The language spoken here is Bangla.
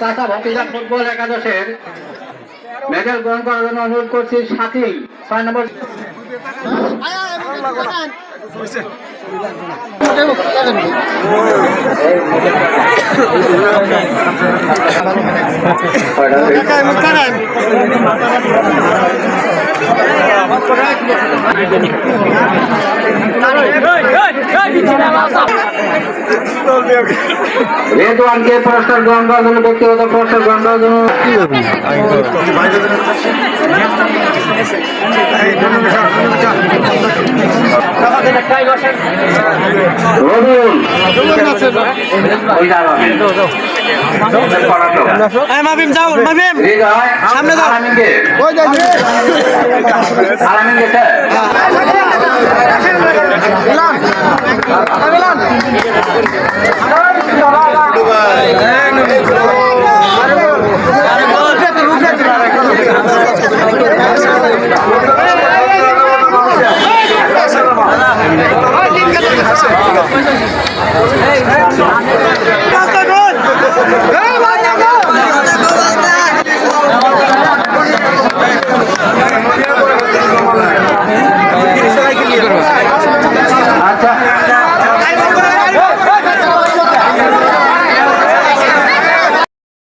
চাচা ভক্তিজা ফুটবল একাদশের মেডেল গ্রহণ করার জন্য অনুরোধ করছি সাথী ছয় নম্বর রেদওয়ানকে পুরস্কার গ্রহণ করার জন্য ব্যক্তিগত পুরস্কার গ্রহণ করার জন্য সামনে দাও। আলামিনকে। আলামিনকে স্যার। 哎，哎拿。